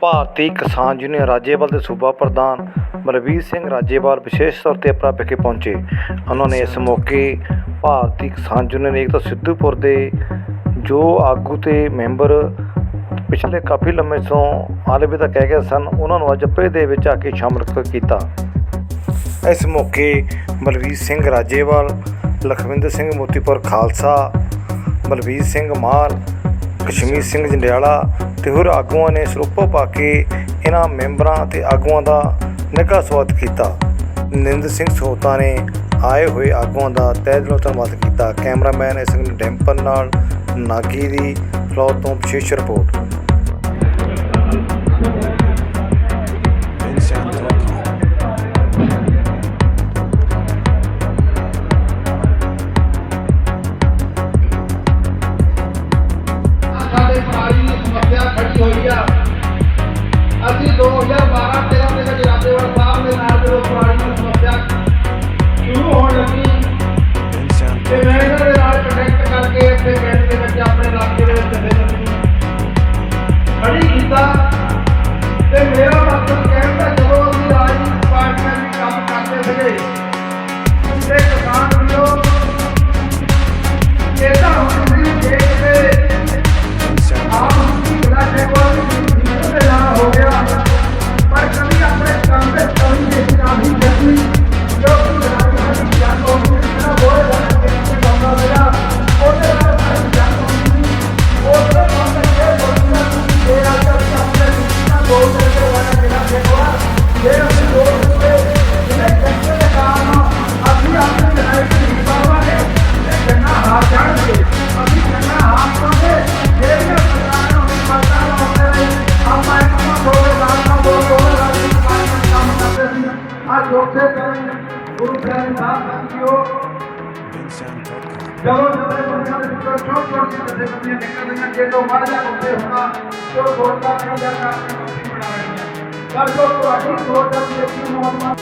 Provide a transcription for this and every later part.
ਭਾਰਤੀ ਕਿਸਾਨ ਯੂਨੀਅਨ ਰਾਜੇਵਾਲ ਦੇ ਸੂਬਾ ਪ੍ਰਧਾਨ ਬਲਵੀਰ ਸਿੰਘ ਰਾਜੇਵਾਲ ਵਿਸ਼ੇਸ਼ ਤੌਰ ਤੇ ਆਪਣਾ ਵਿਖੇ ਪਹੁੰਚੇ। ਉਹਨਾਂ ਨੇ ਇਸ ਮੌਕੇ ਭਾਰਤੀ ਕਿਸਾਨ ਯੂਨੀਅਨ ਏਕਤਾ ਸਿੱਧੂਪੁਰ ਦੇ ਜੋ ਆਗੂ ਤੇ ਮੈਂਬਰ ਪਿਛਲੇ ਕਾਫੀ ਲੰਮੇ ਤੋਂ ਆਲਵੇ ਦਾ ਕਹਿ ਗਏ ਸਨ, ਉਹਨਾਂ ਨੂੰ ਅੱਜ ਅਪਰੇ ਦੇ ਵਿੱਚ ਆ ਕੇ ਸ਼ਾਮਲ ਕੀਤਾ। ਇਸ ਮੌਕੇ ਬਲਵੀਰ ਸਿੰਘ ਰਾਜੇਵਾਲ ਲਖਵਿੰਦਰ ਸਿੰਘ ਮੋਤੀਪੁਰ ਖਾਲਸਾ, ਬਲਬੀਰ ਸਿੰਘ ਮਾਨ, ਕਸ਼ਮੀਰ ਸਿੰਘ ਜੰਡਿਆਲਾ ਤੇ ਹੋਰ ਆਗੂਆਂ ਨੇ ਸਰੂਪਾ ਪਾ ਕੇ ਇਹਨਾਂ ਮੈਂਬਰਾਂ ਤੇ ਆਗੂਆਂ ਦਾ ਨਿੱਘਾ ਸਵਾਗਤ ਕੀਤਾ। ਨਿੰਦ ਸਿੰਘ ਸੋਤਾ ਨੇ ਆਏ ਹੋਏ ਆਗੂਆਂ ਦਾ ਤਹਿ ਦਿਲੋਂ ਧੰਨਵਾਦ ਕੀਤਾ। ਕੈਮਰਾਮੈਨ ਇਸ ਡੈਂਪਰ ਨਾਲ ਨਾਗੀ ਦੀ ਫਲੋਰ ਤੋਂ ਵਿਸ਼ੇਸ਼ ਰਿਪੋਰਟ। ਜੇ ਤੋਂ ਮਰ ਜਾ ਹੁੰਦੇ ਹੋਣਾ ਜੋ ਸੋਚਦਾ ਨਹੀਂ ਜਾਂ ਕਰਕੇ ਨੌਕਰੀ ਬਣਾ ਰਹੀਆਂ ਪਰ ਜੋ ਤੁਹਾਡੀ ਸੋਚ ਦਾ ਦੇਖੀ ਮੁਹੰਮਦ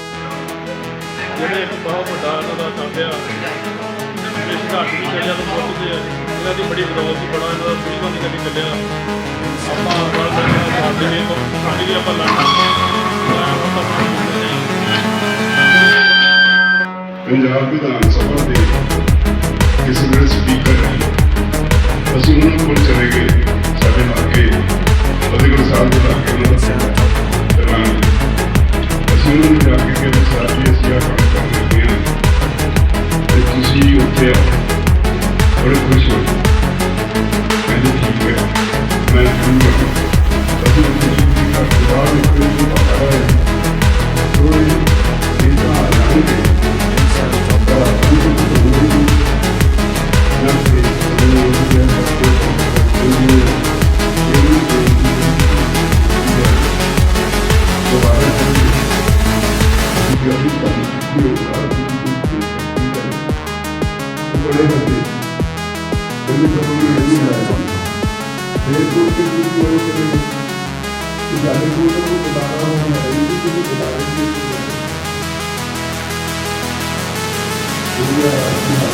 ਜਿਹੜੇ ਇੱਕ ਬਹੁਤ ਵੱਡਾ ਇਹਨਾਂ ਦਾ ਕੰਮ ਆ ਇਸ ਘਾਟ ਦੀ ਚੱਲਿਆ ਤੋਂ ਪਹੁੰਚਦੇ ਆ ਇਹਨਾਂ ਦੀ ਬੜੀ ਵਿਰੋਧ ਸੀ ਬੜਾ ਇਹਨਾਂ ਦਾ ਸੁਣੀਆਂ ਦੀ ਗੱਡੀ ਚੱਲਿਆ। ਆਪਾਂ ਨਾਲ ਨਾਲ ਸਾਡੇ ਨੇ ਪਾਣੀ ਦੀ ਆਪਾਂ ਲੜਨਾ ਪੰਜਾਬ ਵਿਧਾਨ ਸਭਾ ਦੇ ਇਸ ਵੇਲੇ ਸਪੀਕਰ ਹੈ ਅਸੀਂ ਉਹਨਾਂ ਕੋਲ ਚਲੇ ਗਏ ਸਾਡੇ ਇਲਾਕੇ ਫਤਿਹਗੜ੍ਹ ਸਾਹਿਬ ਦੇ ਇਲਾਕੇ ਉਹਨਾਂ ਦਾ ਦੌਰਾਨ ਅਸੀਂ ਉਹਨਾਂ ਨੂੰ ਜਾ ਕੇ ਕਿਹਾ ਸਰ ਜੀ ਅਸੀਂ ਆਹ ਕੰਮ ਕਰ ਰਹੇ ਹਾਂ। ਤੇ ਤੁਸੀਂ ਉੱਥੇ ਆਓ। Yeah.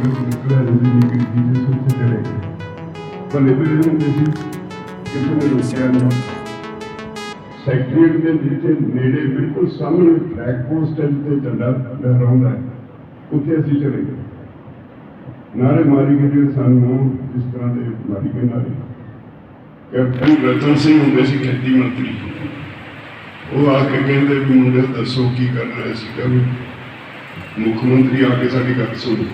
ਕੋਲ ਜ਼ਿੰਦਗੀ ਨੂੰ ਨਿਕਲਿਆ ਜ਼ਿੰਦਗੀ ਦੀ ਜੀ ਸੁੱਖ ਚਲੇ ਗਏ ਭਲੇ ਵੀ ਇਹਨੂੰ ਅਸੀਂ ਕਿਸੇ ਸੈਕਟਰੀਏਟ ਦੇ ਨੀਚੇ ਨੇੜੇ ਬਿਲਕੁਲ ਸਾਹਮਣੇ ਫਲੈਗ ਪੋਸਟ ਤੇ ਝੰਡਾ ਲਹਿਰਾਉਂਦਾ ਹੈ। ਉੱਥੇ ਅਸੀਂ ਚਲੇ ਗਏ। ਨਾਰੇ ਮਾਰੀ ਗਏ ਸਾਨੂੰ ਇਸ ਤਰ੍ਹਾਂ ਦੇ ਮਾਰੀ ਗਏ ਨਾਰੇ ਕੈਪਟਨ ਰਤਨ ਸਿੰਘ ਹੁੰਦੇ ਸੀ ਖੇਤੀ ਮੰਤਰੀ। ਉਹ ਆ ਕੇ ਕਹਿੰਦੇ ਵੀ ਮੁੰਡੇ ਦੱਸੋ ਕੀ ਕਰਨਾ ਹੈ ਸੀਗਾ ਕਹਿੰਦੇ ਮੁੱਖ ਮੰਤਰੀ ਆ ਕੇ ਸਾਡੀ ਗੱਲ ਸੁਣੋ।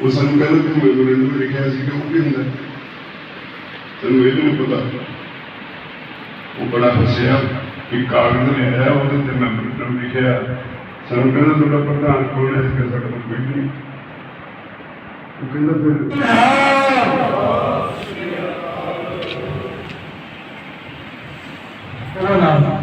ਉਹ ਸਾਨੂੰ ਕਹਿੰਦਾ ਕਿ ਮੈਮੋਰੈਂਡਮ ਵਿੱਚ ਲਿਖਿਆ ਸੀ ਕਿ ਉਹ ਕੀ ਹੁੰਦਾ? ਤੈਨੂੰ ਇਹ ਨਹੀਂ ਪਤਾ? ਉਹ ਬੜਾ ਹੱਸਿਆ ਇੱਕ ਕਾਗਜ਼ ਲਿਆ ਉਹਦੇ ਤੇ ਮੈਂਬਰ ਨਾਮ ਲਿਖਿਆ। ਸਾਨੂੰ ਕਹਿੰਦਾ ਤੁਹਾਡਾ ਪ੍ਰਧਾਨ ਕੌਣ ਹੈ? ਇਸ ਸਾਡਾ ਕੋਈ ਨਹੀਂ। ਉਹ ਕਹਿੰਦਾ ਫਿਰ ਸਰਦਾਰ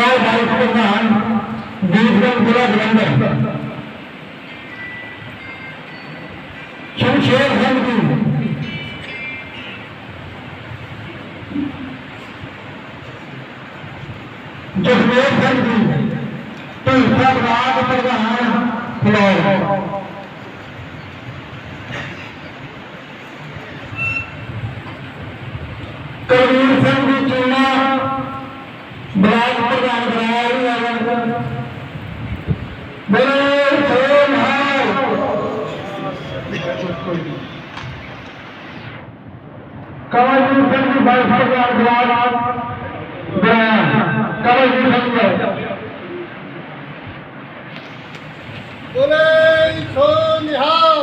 ਕਰਮਜੀਤ ਸਿੰਘ ਜੀ ਵਾਈਸ ਪ੍ਰਧਾਨ ਬੀਜਗੰਜ ਜ਼ਿਲ੍ਹਾ ਜਲੰਧਰ ਸ਼ਮਸ਼ੇਰ ਸਿੰਘ ਜੀ ਜਸਮੇਰ ਸਿੰਘ ਜੀ ਢੀਂਸਾ ਬਲਾਕ ਪ੍ਰਧਾਨ ਫਲੋਰ ਕਰਵੀਰ ਸਿੰਘ ਜੀ ਚੀਮਾ ਬਲਾਕ ਪ੍ਰਧਾਨ ਬਰਾੜੀ ਬੋਲੇ ਸੋਨ ਕਮਲਜੀਤ ਸਿੰਘ ਜੀ ਬਾਈ ਪ੍ਰਧਾਨ ਬਲਾਕ ਬਰਾੜੀ। ਕਮਲਜੀਤ ਸਿੰਘ ਜੀ ਬੋਲੇ ਸੋ ਨਿਹਾਲ।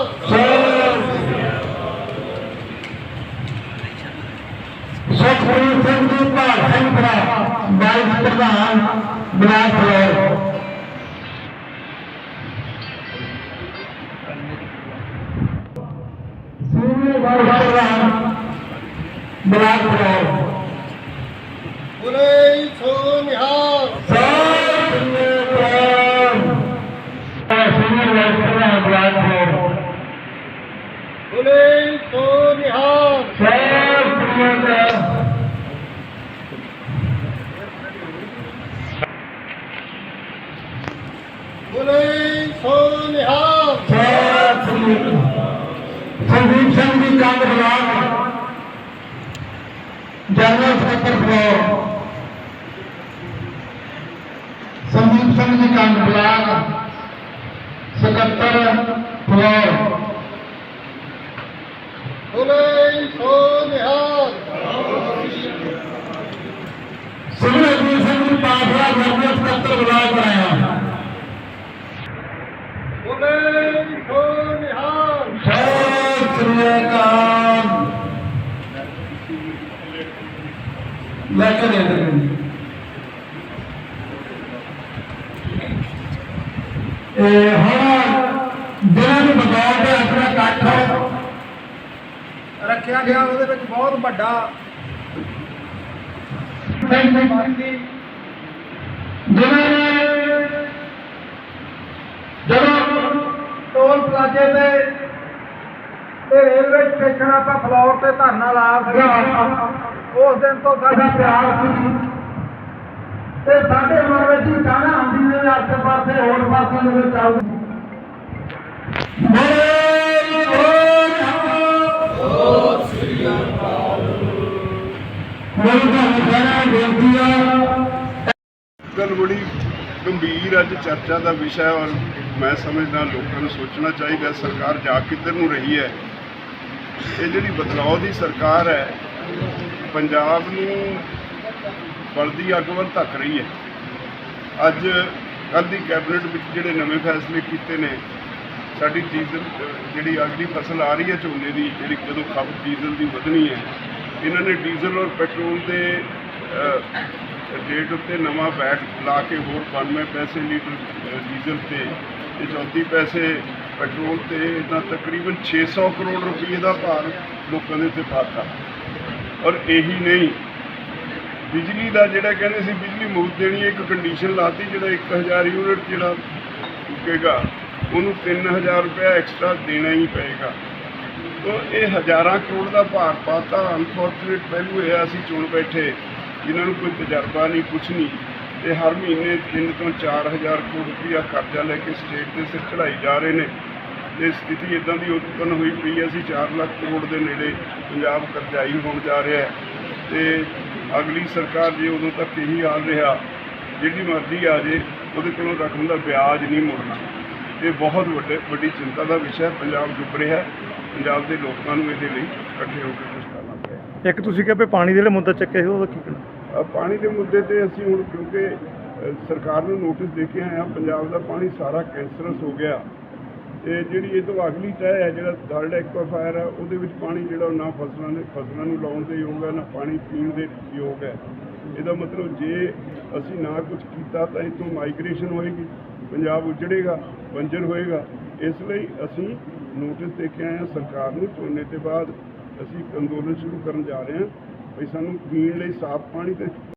ਸੁਖਪ੍ਰੀਤ ਸਿੰਘ ਜੀ ਭਾਰ ਸਿੰਘ ਭਰਾ ਵਾਈਸ ਪ੍ਰਧਾਨ block floor Singh ji general ਸਕੱਤਰ ਫਲੋਰ ਸੰਦੀਪ ਸਿੰਘ ਜੀ ਕੰਗ ਬਲਾਕ ਸਕੱਤਰ ਫਲੋਰ ਬੋਲੇ ਸੋ ਨਿਹਾਲ ਸੁਖਨਜੀਤ ਸਿੰਘ ਜੀ ਪਾਸਰਾ ਜਨਰਲ ਸਕੱਤਰ ਬਲਾਕ ਬਣਾਇਆ ਬੋਲੇ ਸੋ ਨਿਹਾਲ ਸਤਿ ਸ੍ਰੀ ਅਕਾਲ ਲੈ ਕੇ ਦੇ ਦੇ ਇਹ ਹੁਣ ਦਿਨਾਂ ਨੂੰ ਬਗਾਉ ਦੇ ਆਪਣਾ ਇਕੱਠ ਰੱਖਿਆ ਗਿਆ, ਉਹਦੇ ਵਿੱਚ ਬਹੁਤ ਵੱਡਾ ਬਾਕੀ ਜਦੋਂ ਟੋਲ ਪਲਾਜ਼ੇ ਤੇ ਤੇ ਰੇਲਵੇ ਸਟੇਸ਼ਨ ਆਪਾਂ ਫਲੋਰ ਤੇ ਧਰਨਾ ਲਾ ਸੀਗੇ ਉਸ ਦਿਨ ਤੋਂ ਸਾਡਾ ਪਿਆਰ ਸੀ। ਤੇ ਸਾਡੇ ਮਨ ਵਿੱਚ ਹੀ ਕਾਹਨਾ ਆਉਂਦੀ ਨੇ ਆਸੇ ਪਾਸੇ ਹੋਰ ਪਾਸੇ ਦੇ ਵਿੱਚ ਆਉਂਦੀ ਮੇਰੇ ਹੋਰ ਮੇਰੀ ਤੁਹਾਨੂੰ ਕਹਿਣਾ ਬੇਨਤੀ ਆ ਗੱਲ ਬੜੀ ਗੰਭੀਰ ਅੱਜ ਚਰਚਾ ਦਾ ਵਿਸ਼ਾ ਹੈ ਔਰ ਮੈਂ ਸਮਝਦਾ ਲੋਕਾਂ ਨੂੰ ਸੋਚਣਾ ਚਾਹੀਦਾ ਸਰਕਾਰ ਜਾ ਕਿੱਧਰ ਨੂੰ ਰਹੀ ਹੈ। ਇਹ ਜਿਹੜੀ ਬਦਲਾਅ ਦੀ ਸਰਕਾਰ ਹੈ ਪੰਜਾਬ ਨੂੰ ਬਲਦੀ ਅੱਗ ਵੱਲ ਧੱਕ ਰਹੀ ਹੈ। ਅੱਜ ਕੱਲ੍ਹ ਦੀ ਕੈਬਨਿਟ ਵਿੱਚ ਜਿਹੜੇ ਨਵੇਂ ਫੈਸਲੇ ਕੀਤੇ ਨੇ, ਸਾਡੀ ਡੀਜ਼ਲ ਜਿਹੜੀ ਅਗਲੀ ਫਸਲ ਆ ਰਹੀ ਹੈ ਝੋਨੇ ਦੀ, ਜਿਹੜੀ ਜਦੋਂ ਖਪਤ ਡੀਜ਼ਲ ਦੀ ਵਧਣੀ ਹੈ, ਇਹਨਾਂ ਨੇ ਡੀਜ਼ਲ ਔਰ ਪੈਟਰੋਲ ਦੇ ਰੇਟ ਉੱਤੇ ਨਵਾਂ ਵੈਟ ਲਾ ਕੇ ਹੋਰ 92 ਪੈਸੇ ਲੀਟਰ ਡੀਜ਼ਲ ਤੇ ਤੇ 34 ਪੈਸੇ ਪੈਟਰੋਲ ਤੇ ਇਦਾਂ ਤਕਰੀਬਨ 600 ਕਰੋੜ ਰੁਪਏ ਦਾ ਭਾਰ ਲੋਕਾਂ ਦੇ ਉੱਤੇ ਪਾਤਾ। ਔਰ ਇਹੀ ਨਹੀਂ। ਬਿਜਲੀ ਦਾ ਜਿਹੜਾ ਕਹਿੰਦੇ ਸੀ, ਬਿਜਲੀ ਮੁਫਤ ਦੇਣੀ, ਇੱਕ ਕੰਡੀਸ਼ਨ ਲਾਤੀ ਜਿਹੜਾ 1000 ਯੂਨਿਟ ਜਿਹੜਾ ਚੁੱਕੇਗਾ ਉਹਨੂੰ 3000 ਰੁਪਏ ਐਕਸਟਰਾ ਦੇਣਾ ਹੀ ਪਏਗਾ। ਤੋ ਇਹ ਹਜ਼ਾਰਾਂ ਕਰੋੜ ਦਾ ਭਾਰ ਪਾਤਾ। ਅਨਫੋਰਚੂਨੇਟ ਪਹਿਲੂ ਇਹ ਆ, ਅਸੀਂ ਚੁਣ ਬੈਠੇ। ਜਿਨ੍ਹਾਂ ਨੂੰ ਕੋਈ ਤਜਰਬਾ ਨਹੀਂ, ਕੁਛ ਨਹੀਂ। ਤੇ ਹਰ ਮਹੀਨੇ 3 ਤੋਂ 4000 ਕਰੋੜ ਰੁਪਇਆ ਕਰਜ਼ਾ ਲੈ ਕੇ ਸਟੇਟ ਦੇ ਸਿਰ ਚੜਾਈ ਜਾ ਰਹੇ ਨੇ। ਤੇ ਸਥਿਤੀ ਇਦਾਂ ਦੀ ਉਤਪੰਨ ਹੋਈ ਪਈ ਹੈ ਅਸੀਂ 4 ਲੱਖ ਕਰੋੜ ਦੇ ਨੇੜੇ ਪੰਜਾਬ ਕਰਜ਼ਾਈ ਹੋਣ ਜਾ ਰਿਹਾ ਹੈ ਤੇ ਅਗਲੀ ਸਰਕਾਰ ਜੇ ਉਦੋਂ ਤੱਕ ਇਹੀ ਹਾਲ ਰਿਹਾ ਜਿਹੜੀ ਮਰਜ਼ੀ ਆ ਜੇ ਉਹਦੇ ਕੋਲੋਂ ਰਕਮ ਦਾ ਵਿਆਜ ਨਹੀਂ ਮੁੜਨਾ। ਇਹ ਬਹੁਤ ਵੱਡੇ ਵੱਡੀ ਚਿੰਤਾ ਦਾ ਵਿਸ਼ਾ ਪੰਜਾਬ ਡੁੱਬ ਰਿਹਾ। ਪੰਜਾਬ ਦੇ ਲੋਕਾਂ ਨੂੰ ਇਹਦੇ ਲਈ ਇਕੱਠੇ ਹੋ ਕੇ ਕੁਝ ਕਰਨਾ ਪਏਗਾ ਇੱਕ ਤੁਸੀਂ ਕਿਹਾ ਵੀ ਪਾਣੀ ਦੇ ਜਿਹੜੇ ਮੁੱਦਾ ਚੱਕਿਆ ਸੀ ਉਹਦਾ ਕੀ ਅ, ਪਾਣੀ ਦੇ ਮੁੱਦੇ ਤੇ ਅਸੀਂ ਹੁਣ ਕਿਉਂਕਿ ਸਰਕਾਰ ਨੂੰ ਨੋਟਿਸ ਦੇ ਕੇ ਆਏ ਹਾਂ ਪੰਜਾਬ ਦਾ ਪਾਣੀ ਸਾਰਾ ਕੈਂਸਰਸ ਹੋ ਗਿਆ। ਤੇ ਜਿਹੜੀ ਇਹ ਤੋਂ ਅਗਲੀ ਤੈਅ ਹੈ, ਜਿਹੜਾ ਥਰਡ ਐਕਵਾਫਾਇਰ ਹੈ, ਉਹਦੇ ਵਿੱਚ ਪਾਣੀ ਜਿਹੜਾ ਨਾ ਫਸਲਾਂ ਦੇ ਫਸਲਾਂ ਨੂੰ ਲਾਉਣ ਦੇ ਯੋਗ ਹੈ, ਨਾ ਪਾਣੀ ਪੀਣ ਦੇ ਯੋਗ ਹੈ। ਇਹਦਾ ਮਤਲਬ ਜੇ ਅਸੀਂ ਨਾ ਕੁਝ ਕੀਤਾ ਤਾਂ ਇਹ ਤੋਂ ਮਾਈਗ੍ਰੇਸ਼ਨ ਹੋਏਗੀ, ਪੰਜਾਬ ਉਜੜੇਗਾ, ਬੰਜਰ ਹੋਏਗਾ। ਇਸ ਲਈ ਅਸੀਂ ਨੋਟਿਸ ਦੇ ਕੇ ਆਏ ਹਾਂ, ਸਰਕਾਰ ਨੂੰ ਝੋਨੇ ਤੇ ਬਾਅਦ ਅਸੀਂ ਇੱਕ ਅੰਦੋਲਨ ਸ਼ੁਰੂ ਕਰਨ ਜਾ ਰਹੇ ਹਾਂ। ਵੀ ਸਾਨੂੰ ਪੀਣ ਲਈ ਸਾਫ਼ ਪਾਣੀ ਤੇ